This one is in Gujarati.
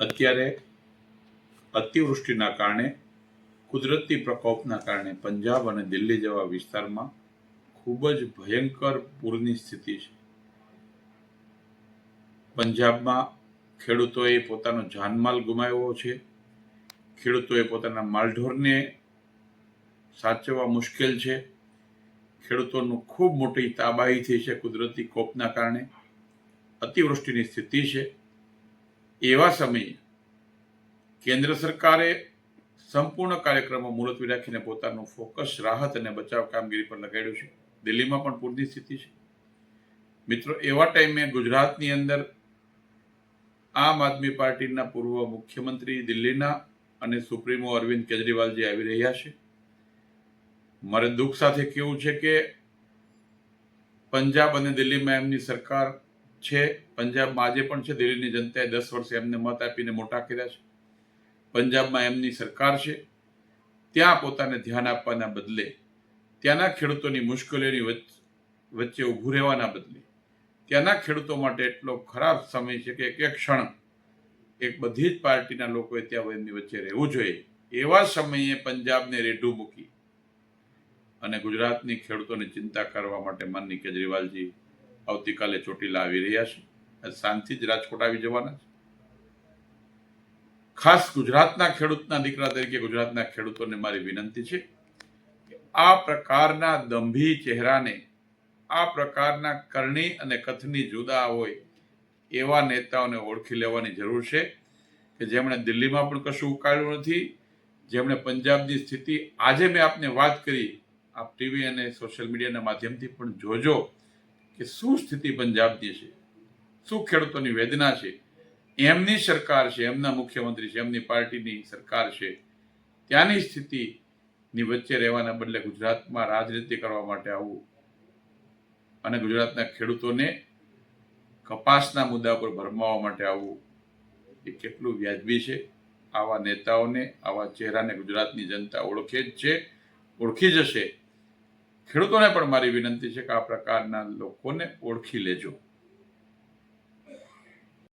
અત્યારે અતિવૃષ્ટિના કારણે, કુદરતી પ્રકોપના કારણે પંજાબ અને દિલ્હી જેવા વિસ્તારમાં ખૂબ જ ભયંકર પૂરની સ્થિતિ છે. પંજાબમાં ખેડૂતોએ પોતાનો જાનમાલ ગુમાવ્યો છે. ખેડૂતોએ પોતાના માલઢોરને સાચવવા મુશ્કેલ છે. ખેડૂતોનું ખૂબ મોટી તાબાહી થઈ છે કુદરતી કોપના કારણે. અતિવૃષ્ટિની સ્થિતિ છે. એવા સમયે કેન્દ્ર સરકારે સંપૂર્ણ કાર્યક્રમો મુલતવી રાખીને પોતાનું ફોકસ રાહત અને બચાવ કામગીરી પર લગાડ્યું છે. દિલ્હીમાં પણ પૂરની સ્થિતિ છે. મિત્રો, એવા ટાઈમે ગુજરાતની અંદર આમ આદમી પાર્ટીના પૂર્વ મુખ્યમંત્રી દિલ્હીના અને સુપ્રીમો અરવિંદ કેજરીવાલજી આવી રહ્યા છે. મારે દુઃખ સાથે કેવું છે કે પંજાબ અને દિલ્હીમાં એમની સરકાર છે, પંજાબમાં આજે પણ છે, દિલ્હીની જનતાએ દસ વર્ષે એમને મત આપીને મોટા કર્યા છે. પંજાબમાં એમની સરકાર છે. ત્યાં પોતાને ધ્યાન આપવાના બદલે, ત્યાંના ખેડૂતોની મુશ્કેલીઓની વચ્ચે ઊભું રહેવાના બદલે, ત્યાંના ખેડૂતો માટે એટલો ખરાબ સમય છે કે એક એક ક્ષણ એક બધી જ પાર્ટીના લોકોએ ત્યાં એમની વચ્ચે રહેવું જોઈએ. એવા સમયે પંજાબને રેઢું મૂકી અને ગુજરાતની ખેડૂતોની ચિંતા કરવા માટે માનની કેજરીવાલજી આવતીકાલે ચોટીલા આવી રહ્યા છે. સાંજથી જ રાજકોટ આવી જવાના છે. ખાસ ગુજરાતના ખેડૂતના દીકરા તરીકે ગુજરાતના ખેડૂતોને મારી વિનંતી છે આ પ્રકારના દંભી ચહેરાને, આ પ્રકારના કરણી અને કથની જુદા હોય એવા નેતાઓને ઓળખી લેવાની જરૂર છે કે જેમણે દિલ્હીમાં પણ કશું ઉકાળ્યું નથી, જેમણે પંજાબની સ્થિતિ આજે મેં આપને વાત કરી, આપ ટીવી અને સોશિયલ મીડિયાના માધ્યમથી પણ જોજો. કે શું સ્થિતિ પંજાબની છે? શું ખેડૂતોની વેદના છે? એમની સરકાર છે, એમના મુખ્યમંત્રી છે, એમની પાર્ટીની સરકાર છે. ત્યાંની સ્થિતિની વચ્ચે રહેવાના બદલે ગુજરાતમાં રાજનીતિ કરવા માટે આવવું અને ગુજરાતના ખેડૂતોને કપાસના મુદ્દા પર ભરમાવવા માટે આવવું એ કેટલું વ્યાજબી છે? આવા નેતાઓને, આવા ચહેરાને ગુજરાતની જનતા ઓળખે જ છે, ઓળખી જશે ખેડૂતોને પણ મારી વિનંતી છે કે આ પ્રકારના લોકોને ઓળખી લેજો.